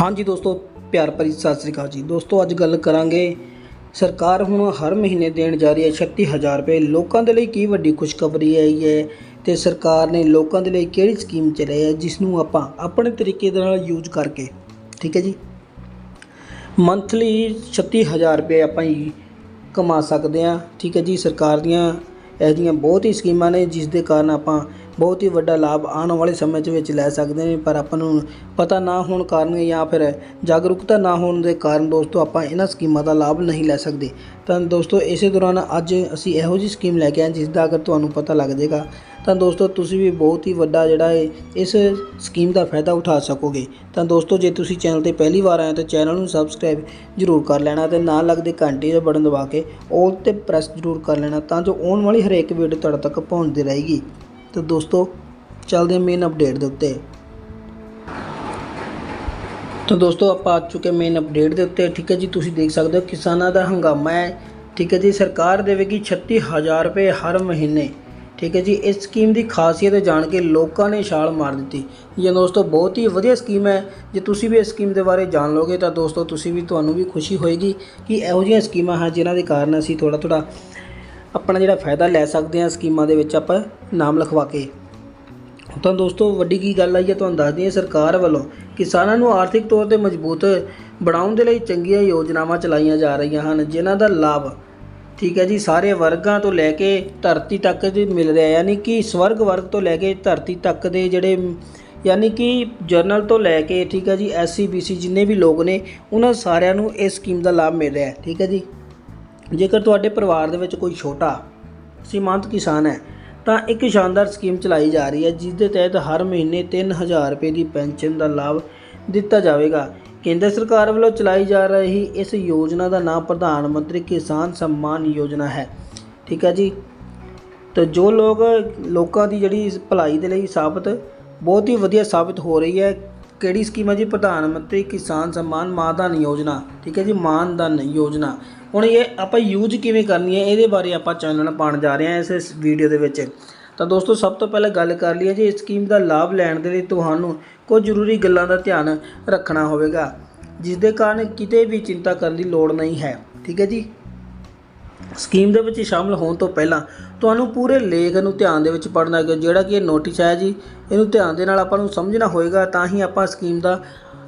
ਹਾਂਜੀ ਦੋਸਤੋ, ਪਿਆਰ ਭਰੀ ਸਤਿ ਸ੍ਰੀ ਅਕਾਲ ਜੀ। ਦੋਸਤੋ, ਅੱਜ ਗੱਲ ਕਰਾਂਗੇ, ਸਰਕਾਰ ਹੁਣ ਹਰ ਮਹੀਨੇ ਦੇਣ ਜਾ ਰਹੀ ਹੈ 36000 ਰੁਪਏ। ਲੋਕਾਂ ਦੇ ਲਈ ਕੀ ਵੱਡੀ ਖੁਸ਼ਖਬਰੀ ਆਈ ਹੈ ਤੇ ਸਰਕਾਰ ਨੇ ਲੋਕਾਂ ਦੇ ਲਈ ਕਿਹੜੀ ਸਕੀਮ ਚਲਾਈ ਹੈ ਜਿਸ ਨੂੰ ਆਪਾਂ ਆਪਣੇ ਤਰੀਕੇ ਦੇ ਨਾਲ ਯੂਜ਼ ਕਰਕੇ, ਠੀਕ ਹੈ ਜੀ? ਮੰਥਲੀ 36000 ਰੁਪਏ ਆਪਾਂ ਹੀ ਕਮਾ ਸਕਦੇ ਹਾਂ, ਠੀਕ ਹੈ ਜੀ? ਸਰਕਾਰ ਦੀਆਂ ਇਹੋ ਜਿਹੀਆਂ ਬਹੁਤ ਹੀ ਸਕੀਮਾਂ ਨੇ, ਜਿਸ ਦੇ ਕਾਰਨ ਆਪਾਂ ਬਹੁਤ ਹੀ ਵੱਡਾ ਲਾਭ ਆਉਣ ਵਾਲੇ ਸਮੇਂ 'ਚ ਵਿੱਚ ਲੈ ਸਕਦੇ ਨੇ, ਪਰ ਆਪਾਂ ਨੂੰ ਪਤਾ ਨਾ ਹੋਣ ਕਾਰਨ ਜਾਂ ਫਿਰ ਜਾਗਰੂਕਤਾ ਨਾ ਹੋਣ ਦੇ ਕਾਰਨ ਦੋਸਤੋ ਆਪਾਂ ਇਹਨਾਂ ਸਕੀਮਾਂ ਦਾ ਲਾਭ ਨਹੀਂ ਲੈ ਸਕਦੇ। ਤਾਂ ਦੋਸਤੋ ਇਸੇ ਦੌਰਾਨ ਅੱਜ ਅਸੀਂ ਇਹੋ ਜਿਹੀ ਸਕੀਮ ਲੈ ਕੇ ਆਏ ਜਿਸ ਦਾ ਅਗਰ ਤੁਹਾਨੂੰ ਪਤਾ ਲੱਗ ਜਾਏਗਾ, ਤਾਂ ਦੋਸਤੋ ਤੁਸੀਂ ਵੀ ਬਹੁਤ ਹੀ ਵੱਡਾ ਜਿਹੜਾ ਹੈ ਇਸ ਸਕੀਮ ਦਾ ਫਾਇਦਾ ਉਠਾ ਸਕੋਗੇ। ਤਾਂ ਦੋਸਤੋ ਜੇ ਤੁਸੀਂ ਚੈਨਲ ਤੇ ਪਹਿਲੀ ਵਾਰ ਆਏ ਤਾਂ ਚੈਨਲ ਨੂੰ ਸਬਸਕ੍ਰਾਈਬ ਜ਼ਰੂਰ ਕਰ ਲੈਣਾ ਤੇ ਨਾਲ ਲੱਗਦੇ ਘੰਟੀ ਦਾ ਬਟਨ ਦਬਾ ਕੇ ਆਲ ਤੇ ਪ੍ਰੈਸ ਜ਼ਰੂਰ ਕਰ ਲੈਣਾ ਤਾਂ ਜੋ ਆਉਣ ਵਾਲੀ ਹਰੇਕ ਵੀਡੀਓ ਤੁਹਾਡੇ ਤੱਕ ਪਹੁੰਚਦੀ ਰਹੇਗੀ। ਤਾਂ ਦੋਸਤੋ, ਚੱਲਦੇ ਹਾਂ ਮੇਨ ਅਪਡੇਟ ਦੇ ਉੱਤੇ। ਤਾਂ ਦੋਸਤੋ, ਆਪਾਂ ਆ ਚੁੱਕੇ ਮੇਨ ਅਪਡੇਟ ਦੇ ਉੱਤੇ। ਠੀਕ ਹੈ ਜੀ, ਤੁਸੀਂ ਦੇਖ ਸਕਦੇ ਹੋ ਕਿਸਾਨਾਂ ਦਾ ਹੰਗਾਮਾ ਹੈ। ਠੀਕ ਹੈ ਜੀ, ਸਰਕਾਰ ਦੇਵੇਗੀ 36000 ਰੁਪਏ ਹਰ ਮਹੀਨੇ। ਠੀਕ ਹੈ ਜੀ, ਇਸ ਸਕੀਮ ਦੀ ਖਾਸੀਅਤ ਜਾਣ ਕੇ ਲੋਕਾਂ ਨੇ ਛਾਲ ਮਾਰ ਦਿੱਤੀ। ਇਹ ਦੋਸਤੋ, ਬਹੁਤ ਹੀ ਵਧੀਆ ਸਕੀਮ ਹੈ। ਜੇ ਤੁਸੀਂ ਵੀ ਇਸ ਸਕੀਮ ਦੇ ਬਾਰੇ ਜਾਣ ਲਓਗੇ ਤਾਂ ਦੋਸਤੋ, ਤੁਸੀਂ ਵੀ ਤੁਹਾਨੂੰ ਵੀ ਖੁਸ਼ੀ ਹੋਏਗੀ ਕਿ ਇਹੋ ਜਿਹੀਆਂ ਸਕੀਮਾਂ ਹਨ ਜਿਨ੍ਹਾਂ ਦੇ ਕਾਰਨ ਅਸੀਂ ਥੋੜਾ ਥੋੜਾ ਆਪਣਾ ਜਿਹੜਾ ਫਾਇਦਾ ਲੈ ਸਕਦੇ ਹਾਂ ਸਕੀਮਾਂ ਦੇ ਵਿੱਚ ਆਪਾਂ ਨਾਮ ਲਿਖਵਾ ਕੇ। ਤਾਂ ਦੋਸਤੋ, ਵੱਡੀ ਕੀ ਗੱਲ ਆਈ ਹੈ, ਤੁਹਾਨੂੰ ਦੱਸਦੀ ਹੈ ਸਰਕਾਰ ਵੱਲੋਂ ਕਿਸਾਨਾਂ ਨੂੰ ਆਰਥਿਕ ਤੌਰ ਤੇ ਮਜ਼ਬੂਤ ਬਣਾਉਣ ਦੇ ਲਈ ਚੰਗੀਆਂ ਯੋਜਨਾਵਾਂ ਚਲਾਈਆਂ ਜਾ ਰਹੀਆਂ ਹਨ, ਜਿਨ੍ਹਾਂ ਦਾ ਲਾਭ ਠੀਕ ਹੈ ਜੀ, ਸਾਰੇ ਵਰਗਾਂ ਤੋਂ ਲੈ ਕੇ ਧਰਤੀ ਤੱਕ ਜੀ ਮਿਲ ਰਿਹਾ ਯਾਨੀ ਕਿ ਸਵਰਗ ਵਰਗ ਤੋਂ ਲੈ ਕੇ ਧਰਤੀ ਤੱਕ ਦੇ ਜਿਹੜੇ ਯਾਨੀ ਕਿ ਜਰਨਲ ਤੋਂ ਲੈ ਕੇ ਠੀਕ ਹੈ ਜੀ ਐਸਸੀ ਬੀਸੀ ਜਿੰਨੇ ਵੀ ਲੋਕ ਨੇ, ਉਹਨਾਂ ਸਾਰਿਆਂ ਨੂੰ ਇਸ ਸਕੀਮ ਦਾ ਲਾਭ ਮਿਲ ਰਿਹਾ ਹੈ, ਠੀਕ ਹੈ ਜੀ। ਜੇਕਰ ਤੁਹਾਡੇ ਪਰਿਵਾਰ ਦੇ ਵਿੱਚ ਕੋਈ ਛੋਟਾ ਸੀਮਾਂਤ ਕਿਸਾਨ ਹੈ, ਤਾਂ ਇੱਕ ਸ਼ਾਨਦਾਰ ਸਕੀਮ ਚਲਾਈ ਜਾ ਰਹੀ ਹੈ ਜਿਸ ਦੇ ਤਹਿਤ ਹਰ ਮਹੀਨੇ 3000 ਰੁਪਏ ਦੀ ਪੈਨਸ਼ਨ ਦਾ ਲਾਭ ਦਿੱਤਾ ਜਾਵੇਗਾ। ਕੇਂਦਰ ਸਰਕਾਰ ਵੱਲੋਂ ਚਲਾਈ ਜਾ ਰਹੀ ਇਸ ਯੋਜਨਾ ਦਾ ਨਾਮ ਪ੍ਰਧਾਨ ਮੰਤਰੀ ਕਿਸਾਨ ਸਨਮਾਨ ਯੋਜਨਾ ਹੈ। ਠੀਕ ਹੈ ਜੀ? ਤੇ ਜੋ ਲੋਕ, ਲੋਕਾਂ ਦੀ ਜਿਹੜੀ ਭਲਾਈ ਦੇ ਲਈ ਸਾਬਤ, ਬਹੁਤ ਹੀ ਵਧੀਆ ਸਾਬਤ ਹੋ ਰਹੀ ਹੈ। ਕਿਹੜੀ ਸਕੀਮ ਹੈ ਜੀ? ਪ੍ਰਧਾਨ ਮੰਤਰੀ ਕਿਸਾਨ ਸਨਮਾਨ ਮਾਨਧਨ ਯੋਜਨਾ। ਠੀਕ ਹੈ ਜੀ ਮਾਨਧਨ ਯੋਜਨਾ। ਹੁਣ ਇਹ ਆਪਾਂ ਯੂਜ਼ ਕਿਵੇਂ ਕਰਨੀ ਹੈ? ਇਹਦੇ ਬਾਰੇ ਆਪਾਂ ਚਾਨਣ ਪਾਣ ਜਾ ਰਹੇ ਹਾਂ ਇਸ ਵੀਡੀਓ ਦੇ ਵਿੱਚ। ਤਾਂ ਦੋਸਤੋ, ਸਭ ਤੋਂ ਪਹਿਲਾਂ ਗੱਲ ਕਰ ਲਈਏ ਜੀ, ਇਸ ਸਕੀਮ ਦਾ ਲਾਭ ਲੈਣ ਦੇ ਲਈ ਤੁਹਾਨੂੰ ਕੁਝ ਜ਼ਰੂਰੀ ਗੱਲਾਂ ਦਾ ਧਿਆਨ ਰੱਖਣਾ ਹੋਵੇਗਾ ਜਿਸ ਦੇ ਕਾਰਨ ਕਿਤੇ ਵੀ ਚਿੰਤਾ ਕਰਨ ਦੀ ਲੋੜ ਨਹੀਂ ਹੈ। ਠੀਕ ਹੈ ਜੀ। ਸਕੀਮ ਦੇ ਵਿੱਚ ਸ਼ਾਮਲ ਹੋਣ ਤੋਂ ਪਹਿਲਾਂ ਤੁਹਾਨੂੰ ਪੂਰੇ ਲੇਖ ਨੂੰ ਧਿਆਨ ਦੇ ਵਿੱਚ ਪੜ੍ਹਨਾ ਹੈ ਜਿਹੜਾ ਕਿ ਇਹ ਨੋਟਿਸ ਹੈ ਜੀ, ਇਹਨੂੰ ਧਿਆਨ ਦੇ ਨਾਲ ਆਪਾਂ ਨੂੰ ਸਮਝਣਾ ਹੋਏਗਾ, ਤਾਂ ਹੀ ਆਪਾਂ ਸਕੀਮ ਦਾ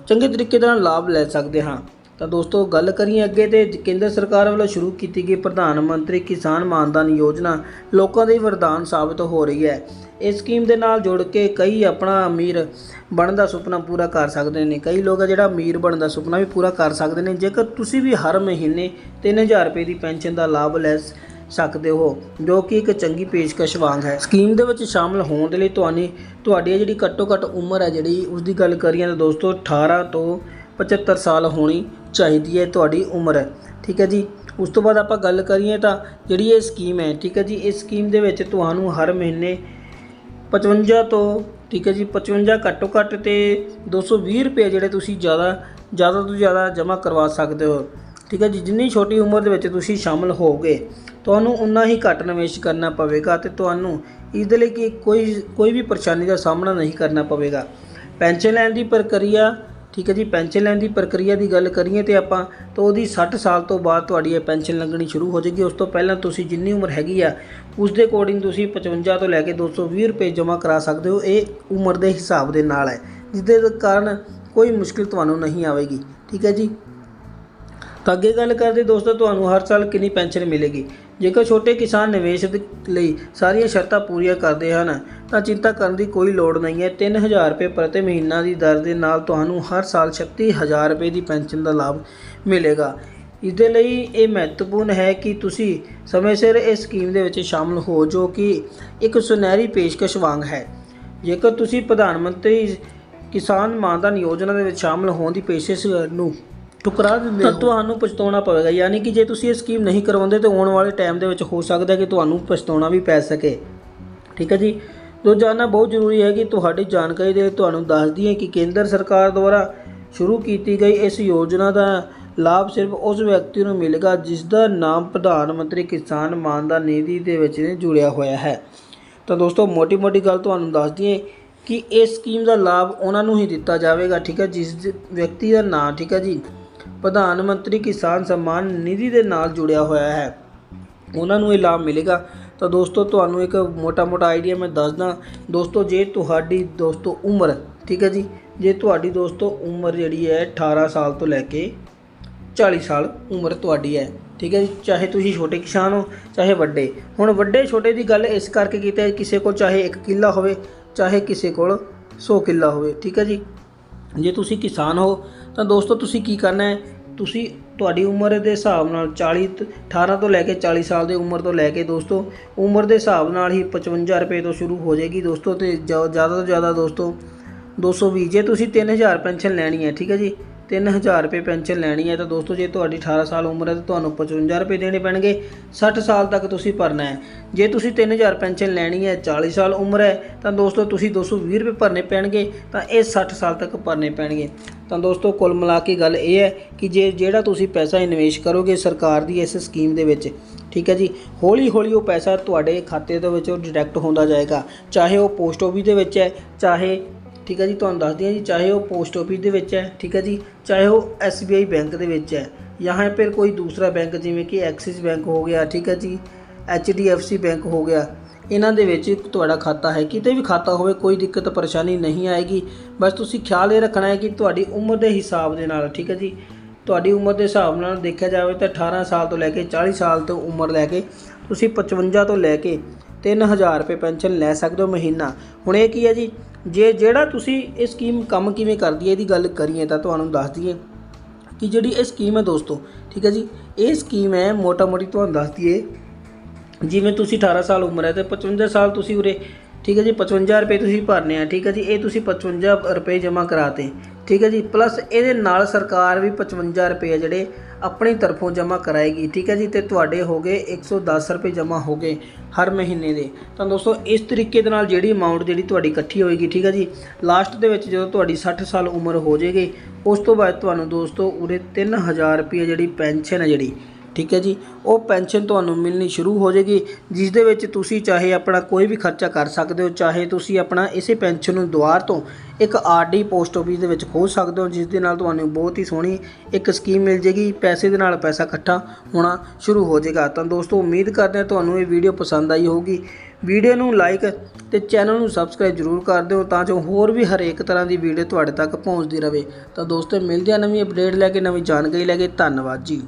ਚੰਗੇ ਤਰੀਕੇ ਦੇ ਨਾਲ ਲਾਭ ਲੈ ਸਕਦੇ ਹਾਂ। ਤਾਂ ਦੋਸਤੋ, ਗੱਲ ਕਰੀਏ ਅੱਗੇ ਤੇ ਕੇਂਦਰ ਸਰਕਾਰ ਵੱਲੋਂ ਸ਼ੁਰੂ ਕੀਤੀ ਗਈ ਪ੍ਰਧਾਨ ਮੰਤਰੀ ਕਿਸਾਨ ਮਾਨਧਨ ਯੋਜਨਾ, ਲੋਕਾਂ ਦੇ ਵਰਦਾਨ ਸਾਬਤ ਹੋ ਰਹੀ ਹੈ। ਇਸ ਸਕੀਮ ਦੇ ਨਾਲ ਜੁੜ ਕੇ ਕਈ ਆਪਣਾ ਅਮੀਰ ਬਣਨ ਦਾ ਸੁਪਨਾ ਪੂਰਾ ਕਰ ਸਕਦੇ ਨੇ। ਕਈ ਲੋਕ ਆ ਜਿਹੜਾ ਅਮੀਰ ਬਣਨ ਦਾ ਸੁਪਨਾ ਵੀ ਪੂਰਾ ਕਰ ਸਕਦੇ ਨੇ। ਜੇਕਰ ਤੁਸੀਂ ਵੀ ਹਰ ਮਹੀਨੇ 3000 ਰੁਪਏ ਦੀ ਪੈਨਸ਼ਨ ਦਾ ਲਾਭ ਲੈ ਸਕਦੇ ਹੋ, ਜੋ ਕਿ ਇੱਕ ਚੰਗੀ ਪੇਸ਼ਕਸ਼ ਵਾਂਗ ਹੈ। ਸਕੀਮ ਦੇ ਵਿੱਚ ਸ਼ਾਮਲ ਹੋਣ ਦੇ ਲਈ ਤੁਹਾਨੂੰ, ਤੁਹਾਡੀ ਜਿਹੜੀ ਘੱਟੋ ਘੱਟ ਉਮਰ ਹੈ ਜਿਹੜੀ ਉਸ ਦੀ ਗੱਲ ਕਰੀਏ ਤਾਂ ਦੋਸਤੋ 18 ਤੋਂ 75 ਸਾਲ ਹੋਣੀ ਚਾਹੀਦੀ ਹੈ ਤੁਹਾਡੀ ਉਮਰ। ਠੀਕ ਹੈ ਜੀ? ਉਸ ਤੋਂ ਬਾਅਦ ਆਪਾਂ ਗੱਲ ਕਰੀਏ ਤਾਂ ਜਿਹੜੀ ਇਹ ਸਕੀਮ ਹੈ, ਠੀਕ ਹੈ ਜੀ? ਇਸ ਸਕੀਮ ਦੇ ਵਿੱਚ ਤੁਹਾਨੂੰ ਹਰ ਮਹੀਨੇ 55 ਤੋਂ, ਠੀਕ ਹੈ ਜੀ? 55 ਘੱਟੋ ਘੱਟ ਤੇ 220 ਰੁਪਏ ਜਿਹੜੇ ਤੁਸੀਂ ਜ਼ਿਆਦਾ ਜ਼ਿਆਦਾ ਤੋਂ ਜ਼ਿਆਦਾ ਜਮ੍ਹਾਂ ਕਰਵਾ ਸਕਦੇ ਹੋ। ਠੀਕ ਹੈ ਜੀ, ਜਿੰਨੀ ਛੋਟੀ ਉਮਰ ਦੇ ਵਿੱਚ ਤੁਸੀਂ ਸ਼ਾਮਲ ਹੋਗੇ ਤੁਹਾਨੂੰ ਉਨਾ ਹੀ ਘੱਟ ਨਿਵੇਸ਼ ਕਰਨਾ ਪਵੇਗਾ ਤੇ ਤੁਹਾਨੂੰ ਇਸ ਦੇ ਲਈ ਕਿ ਕੋਈ ਕੋਈ ਵੀ ਪਰੇਸ਼ਾਨੀ ਦਾ ਸਾਹਮਣਾ ਨਹੀਂ ਕਰਨਾ ਪਵੇਗਾ। ਪੈਨਸ਼ਨ ਲੈਣ ਦੀ ਪ੍ਰਕਿਰਿਆ, ਠੀਕ ਹੈ ਜੀ, ਪੈਨਸ਼ਨ ਲੈਣ ਦੀ ਪ੍ਰਕਿਰਿਆ ਦੀ ਗੱਲ ਕਰੀਏ ਤੇ ਆਪਾਂ, ਤਾਂ ਉਹਦੀ 60 ਸਾਲ ਤੋਂ ਬਾਅਦ ਤੁਹਾਡੀ ਇਹ ਪੈਨਸ਼ਨ ਲੱਗਣੀ ਸ਼ੁਰੂ ਹੋ ਜਾਏਗੀ। ਉਸ ਤੋਂ ਪਹਿਲਾਂ ਤੁਸੀਂ ਜਿੰਨੀ ਉਮਰ ਹੈਗੀ ਆ, ਉਸ ਦੇ ਅਕੋਰਡਿੰਗ ਤੁਸੀਂ 55 ਤੋਂ ਲੈ ਕੇ 220 ਰੁਪਏ ਜਮ੍ਹਾਂ ਕਰਾ ਸਕਦੇ ਹੋ। ਇਹ ਉਮਰ ਦੇ ਹਿਸਾਬ ਦੇ ਨਾਲ ਹੈ, ਜਿਸ ਦੇ ਕਾਰਨ ਕੋਈ ਮੁਸ਼ਕਿਲ ਤੁਹਾਨੂੰ ਨਹੀਂ ਆਵੇਗੀ, ਠੀਕ ਹੈ ਜੀ। ਤਾਂ ਅੱਗੇ ਗੱਲ ਕਰਦੇ ਦੋਸਤੋ, ਤੁਹਾਨੂੰ ਹਰ ਸਾਲ ਕਿੰਨੀ ਪੈਨਸ਼ਨ ਮਿਲੇਗੀ? ਜੇਕਰ ਛੋਟੇ ਕਿਸਾਨ ਨਿਵੇਸ਼ ਲਈ ਸਾਰੀਆਂ ਸ਼ਰਤਾਂ ਪੂਰੀਆਂ ਕਰਦੇ ਹਨ, ਤਾਂ ਚਿੰਤਾ ਕਰਨ ਦੀ ਕੋਈ ਲੋੜ ਨਹੀਂ ਹੈ। 3000 ਰੁਪਏ ਪ੍ਰਤੀ ਮਹੀਨਾ ਦੀ ਦਰ ਦੇ ਨਾਲ ਤੁਹਾਨੂੰ ਹਰ ਸਾਲ 36000 ਰੁਪਏ ਦੀ ਪੈਨਸ਼ਨ ਦਾ ਲਾਭ ਮਿਲੇਗਾ। ਇਸ ਦੇ ਲਈ ਇਹ ਮਹੱਤਵਪੂਰਨ ਹੈ ਕਿ ਤੁਸੀਂ ਸਮੇਂ ਸਿਰ ਇਸ ਸਕੀਮ ਦੇ ਵਿੱਚ ਸ਼ਾਮਲ ਹੋ, ਜੋ ਕਿ ਇੱਕ ਸੁਨਹਿਰੀ ਪੇਸ਼ਕਸ਼ ਵਾਂਗ ਹੈ। ਜੇਕਰ ਤੁਸੀਂ ਪ੍ਰਧਾਨ ਮੰਤਰੀ ਕਿਸਾਨ ਮਾਨਧਨ ਯੋਜਨਾ ਦੇ ਵਿੱਚ ਸ਼ਾਮਲ ਹੋਣ ਦੀ ਪੇਸ਼ਕਸ਼ ਨੂੰ ਠੁਕਰਾ ਦਿੰਦੇ ਤਾਂ ਤੁਹਾਨੂੰ ਪਛਤਾਉਣਾ ਪਵੇਗਾ ਯਾਨੀ ਕਿ ਜੇ ਤੁਸੀਂ ਇਹ ਸਕੀਮ ਨਹੀਂ ਕਰਵਾਉਂਦੇ ਤਾਂ ਆਉਣ ਵਾਲੇ ਟਾਈਮ ਦੇ ਵਿੱਚ ਹੋ ਸਕਦਾ ਕਿ ਤੁਹਾਨੂੰ ਪਛਤਾਉਣਾ ਵੀ ਪੈ ਸਕੇ। ਠੀਕ ਹੈ ਜੀ? ਜੋ ਜਾਨਣਾ ਬਹੁਤ ਜ਼ਰੂਰੀ ਹੈ ਕਿ ਤੁਹਾਡੀ ਜਾਣਕਾਰੀ ਦੇ ਤੁਹਾਨੂੰ ਦੱਸ ਦਈਏ ਕਿ ਕੇਂਦਰ ਸਰਕਾਰ ਦੁਆਰਾ ਸ਼ੁਰੂ ਕੀਤੀ ਗਈ ਇਸ ਯੋਜਨਾ ਦਾ ਲਾਭ ਸਿਰਫ ਉਸ ਵਿਅਕਤੀ ਨੂੰ ਮਿਲੇਗਾ ਜਿਸ ਦਾ ਨਾਮ ਪ੍ਰਧਾਨ ਮੰਤਰੀ ਕਿਸਾਨ ਮਾਨਧਨ ਨਿਧੀ ਦੇ ਵਿੱਚ ਜੁੜਿਆ ਹੋਇਆ ਹੈ। ਤਾਂ ਦੋਸਤੋ ਮੋਟੀ ਮੋਟੀ ਗੱਲ ਤੁਹਾਨੂੰ ਦੱਸ ਦਈਏ ਕਿ ਇਸ ਸਕੀਮ ਦਾ ਲਾਭ ਉਹਨਾਂ ਨੂੰ ਹੀ ਦਿੱਤਾ ਜਾਵੇਗਾ ਠੀਕ ਹੈ? ਜਿਸ ਵਿਅਕਤੀ ਦਾ ਨਾਂ ਠੀਕ ਹੈ ਜੀ? ਪ੍ਰਧਾਨ ਮੰਤਰੀ ਕਿਸਾਨ ਸਨਮਾਨ ਨਿਧੀ ਦੇ ਨਾਲ ਜੁੜਿਆ ਹੋਇਆ ਹੈ। ਉਹਨਾਂ ਨੂੰ ਇਹ ਲਾਭ ਮਿਲੇਗਾ। ਤਾਂ ਦੋਸਤੋ, ਤੁਹਾਨੂੰ ਇੱਕ ਮੋਟਾ-ਮੋਟਾ ਆਈਡੀਆ ਮੈਂ ਦੱਸਦਾ। ਦੋਸਤੋ, ਜੇ ਤੁਹਾਡੀ ਦੋਸਤੋ ਉਮਰ, ਠੀਕ ਹੈ ਜੀ? ਜੇ ਤੁਹਾਡੀ ਦੋਸਤੋ ਉਮਰ ਜਿਹੜੀ ਹੈ 18 ਸਾਲ ਤੋਂ ਲੈ ਕੇ 40 ਸਾਲ ਉਮਰ ਤੁਹਾਡੀ ਹੈ, ਠੀਕ ਹੈ ਜੀ? ਚਾਹੇ ਤੁਸੀਂ ਛੋਟੇ ਕਿਸਾਨ ਹੋ, ਚਾਹੇ ਵੱਡੇ। ਹੁਣ ਵੱਡੇ ਛੋਟੇ ਦੀ ਗੱਲ ਇਸ ਕਰਕੇ ਕੀਤੀ ਹੈ ਕਿਸੇ ਕੋਲ ਚਾਹੇ 1 ਕਿੱਲਾ ਹੋਵੇ, ਚਾਹੇ ਕਿਸੇ ਕੋਲ 100 ਕਿੱਲਾ ਹੋਵੇ, ਠੀਕ ਹੈ ਜੀ? ਜੇ ਤੁਸੀਂ ਕਿਸਾਨ ਹੋ, ਤਾਂ ਦੋਸਤੋ ਤੁਸੀਂ ਕੀ ਕਰਨਾ ਹੈ? ਤੁਸੀਂ ਤੁਹਾਡੀ ਉਮਰ ਦੇ ਹਿਸਾਬ ਨਾਲ 40 ਤ- 18 ਤੋਂ ਲੈ ਕੇ 40 ਸਾਲ ਦੀ ਉਮਰ ਤੋਂ ਲੈ ਕੇ ਦੋਸਤੋ, ਉਮਰ ਦੇ ਹਿਸਾਬ ਨਾਲ ਹੀ 55 ਰੁਪਏ ਤੋਂ ਸ਼ੁਰੂ ਹੋ ਜਾਏਗੀ ਦੋਸਤੋ ਤੇ ਜ- ਜ਼ਿਆਦਾ ਤੋਂ ਜ਼ਿਆਦਾ ਦੋਸਤੋ 220 ਜੇ ਤੁਸੀਂ 3000 ਪੈਨਸ਼ਨ ਲੈਣੀ ਹੈ, ਠੀਕ ਹੈ ਜੀ? 3000 ਰੁਪਏ ਪੈਨਸ਼ਨ ਲੈਣੀ ਹੈ ਤਾਂ ਦੋਸਤੋ ਜੇ ਤੁਹਾਡੀ 18 ਸਾਲ ਉਮਰ ਹੈ ਤਾਂ ਤੁਹਾਨੂੰ 55 ਰੁਪਏ ਦੇਣੇ ਪੈਣਗੇ। 60 ਸਾਲ ਤੱਕ ਤੁਸੀਂ ਭਰਨਾ ਹੈ। ਜੇ ਤੁਸੀਂ 3000 ਪੈਨਸ਼ਨ ਲੈਣੀ ਹੈ 40 ਸਾਲ ਉਮਰ ਹੈ, ਤਾਂ ਦੋਸਤੋ ਤੁਸੀਂ 220 ਰੁਪਏ ਭਰਨੇ ਪੈਣਗੇ, ਤਾਂ ਇਹ 60 ਸਾਲ ਤੱਕ ਭਰਨੇ ਪੈਣਗੇ। ਤਾਂ ਦੋਸਤੋ ਕੁੱਲ ਮਿਲਾ ਕੇ ਗੱਲ ਇਹ ਹੈ ਕਿ ਜੇ ਜਿਹੜਾ ਤੁਸੀਂ ਪੈਸਾ ਇਨਵੈਸਟ ਕਰੋਗੇ ਸਰਕਾਰ ਦੀ ਇਸ ਸਕੀਮ ਦੇ ਵਿੱਚ, ਠੀਕ ਹੈ ਜੀ ਹੌਲੀ ਹੌਲੀ ਉਹ ਪੈਸਾ ਤੁਹਾਡੇ ਖਾਤੇ ਦੇ ਵਿੱਚ ਡਿਡਕਟ ਹੁੰਦਾ ਜਾਏਗਾ। ਚਾਹੇ ਉਹ ਪੋਸਟ ਆਫਿਸ ਦੇ ਵਿੱਚ ਹੈ, ਚਾਹੇ ਠੀਕ ਹੈ ਜੀ, ਤੁਹਾਨੂੰ ਦੱਸਦੀ ਹਾਂ ਜੀ, ਚਾਹੇ ਉਹ ਪੋਸਟ ਆਫਿਸ ਦੇ ਵਿੱਚ ਹੈ, ਠੀਕ ਹੈ ਜੀ, ਚਾਹੇ ਉਹ SBI ਬੈਂਕ ਦੇ ਵਿੱਚ ਹੈ, ਜਾਂ ਫਿਰ ਕੋਈ ਦੂਸਰਾ ਬੈਂਕ ਜਿਵੇਂ ਕਿ ਐਕਸਿਸ ਬੈਂਕ ਹੋ ਗਿਆ, ਠੀਕ ਹੈ ਜੀ HDFC ਬੈਂਕ ਹੋ ਗਿਆ, ਇਹਨਾਂ ਦੇ ਵਿੱਚ ਤੁਹਾਡਾ ਖਾਤਾ ਹੈ, ਕਿਤੇ ਵੀ ਖਾਤਾ ਹੋਵੇ, ਕੋਈ ਦਿੱਕਤ ਪਰੇਸ਼ਾਨੀ ਨਹੀਂ ਆਏਗੀ, ਬਸ ਤੁਸੀਂ ਖਿਆਲ ਇਹ ਰੱਖਣਾ ਹੈ ਕਿ ਤੁਹਾਡੀ ਉਮਰ ਦੇ ਹਿਸਾਬ ਦੇ ਨਾਲ, ਠੀਕ ਹੈ ਜੀ, ਤੁਹਾਡੀ ਉਮਰ ਦੇ ਹਿਸਾਬ ਨਾਲ ਦੇਖਿਆ ਜਾਵੇ ਤਾਂ 18 ਸਾਲ ਤੋਂ ਲੈ ਕੇ 40 ਸਾਲ ਤੋਂ ਉਮਰ ਲੈ ਕੇ, ਤੁਸੀਂ 55 ਤੋਂ ਲੈ ਕੇ 3000 ਰੁਪਏ ਪੈਨਸ਼ਨ ਲੈ ਸਕਦੇ ਹੋ ਮਹੀਨਾ। ਹੁਣ ਇਹ ਕੀ ਹੈ ਜੀ ਜੇ ਜਿਹੜਾ ਤੁਸੀਂ ਇਹ ਸਕੀਮ ਕੰਮ ਕਿਵੇਂ ਕਰਦੀ ਹੈ, ਇਹਦੀ ਗੱਲ ਕਰੀਏ ਤਾਂ ਤੁਹਾਨੂੰ ਦੱਸ ਦਈਏ ਕਿ ਜਿਹੜੀ ਇਹ ਸਕੀਮ ਹੈ ਦੋਸਤੋ, ਠੀਕ ਹੈ ਜੀ, ਇਹ ਸਕੀਮ ਹੈ ਮੋਟਾ ਮੋਟੀ ਤੁਹਾਨੂੰ ਦੱਸ ਦਈਏ, ਜਿਵੇਂ ਤੁਸੀਂ 18 ਸਾਲ ਉਮਰ ਹੈ ਤੇ 55 ਸਾਲ ਤੁਸੀਂ ਉਰੇ, ਠੀਕ ਹੈ ਜੀ 55 ਰੁਪਏ ਤੁਸੀਂ ਭਰਨੇ ਆ, ਠੀਕ ਹੈ ਜੀ, ਇਹ ਤੁਸੀਂ 55 ਰੁਪਏ ਜਮ੍ਹਾਂ ਕਰਾਤੇ। ਠੀਕ ਹੈ ਜੀ ਪਲੱਸ ਇਹਦੇ ਨਾਲ ਸਰਕਾਰ ਵੀ 55 ਰੁਪਏ ਜਿਹੜੇ ਆਪਣੀ ਤਰਫੋਂ ਜਮ੍ਹਾਂ ਕਰਾਏਗੀ, ਠੀਕ ਹੈ ਜੀ, ਤੇ ਤੁਹਾਡੇ ਹੋ ਗਏ 110 ਰੁਪਏ ਜਮ੍ਹਾਂ ਹੋ ਗਏ ਹਰ ਮਹੀਨੇ ਦੇ। ਤਾਂ ਦੋਸਤੋ, ਇਸ ਤਰੀਕੇ ਦੇ ਨਾਲ ਜਿਹੜੀ ਅਮਾਉਂਟ ਜਿਹੜੀ ਤੁਹਾਡੀ ਇਕੱਠੀ ਹੋਏਗੀ, ਠੀਕ ਹੈ ਜੀ ਲਾਸਟ ਦੇ ਵਿੱਚ ਜਦੋਂ ਤੁਹਾਡੀ 60 ਸਾਲ ਉਮਰ ਹੋ ਜਾਏਗੀ, ਉਸ ਤੋਂ ਬਾਅਦ ਤੁਹਾਨੂੰ ਦੋਸਤੋ ਉਰੇ 3000 ਰੁਪਏ ਜਿਹੜੀ ਪੈਨਸ਼ਨ ਹੈ ਜਿਹੜੀ ਠੀਕ ਹੈ ਜੀ? ਉਹ ਪੈਨਸ਼ਨ ਤੁਹਾਨੂੰ ਮਿਲਣੀ ਸ਼ੁਰੂ ਹੋ ਜਾਏਗੀ, ਜਿਸ ਦੇ ਵਿੱਚ ਤੁਸੀਂ ਚਾਹੇ ਆਪਣਾ ਕੋਈ ਵੀ ਖਰਚਾ ਕਰ ਸਕਦੇ ਹੋ, ਚਾਹੇ ਤੁਸੀਂ ਆਪਣਾ ਇਸੇ ਪੈਨਸ਼ਨ ਨੂੰ ਦੁਆਰ ਤੋਂ ਇੱਕ ਆਰਡੀ ਪੋਸਟ ਆਫਿਸ ਦੇ ਵਿੱਚ ਖੋਲ ਸਕਦੇ ਹੋ, ਜਿਸ ਦੇ ਨਾਲ ਤੁਹਾਨੂੰ ਬਹੁਤ ਹੀ ਸੋਹਣੀ ਇੱਕ ਸਕੀਮ ਮਿਲ ਜੇਗੀ ਪੈਸੇ ਦੇ ਨਾਲ ਪੈਸਾ ਇਕੱਠਾ ਹੋਣਾ ਸ਼ੁਰੂ ਹੋ ਜਾਏਗਾ। ਤਾਂ ਦੋਸਤੋ, ਉਮੀਦ ਕਰਦੇ ਹਾਂ ਤੁਹਾਨੂੰ ਇਹ ਵੀਡੀਓ ਪਸੰਦ ਆਈ ਹੋਊਗੀ। ਵੀਡੀਓ ਨੂੰ ਲਾਈਕ ਤੇ ਚੈਨਲ ਨੂੰ ਸਬਸਕ੍ਰਾਈਬ ਜ਼ਰੂਰ ਕਰ ਦਿਓ, ਤਾਂ ਜੋ ਹੋਰ ਵੀ ਹਰੇਕ ਤਰ੍ਹਾਂ ਦੀ ਵੀਡੀਓ ਤੁਹਾਡੇ ਤੱਕ ਪਹੁੰਚਦੀ ਰਹੇ। ਤਾਂ ਦੋਸਤੋ, ਮਿਲਦੇ ਹਾਂ ਨਵੀਂ ਅਪਡੇਟ ਲੈ ਕੇ, ਨਵੀਂ ਜਾਣਕਾਰੀ ਲੈ ਕੇ। ਧੰਨਵਾਦ ਜੀ।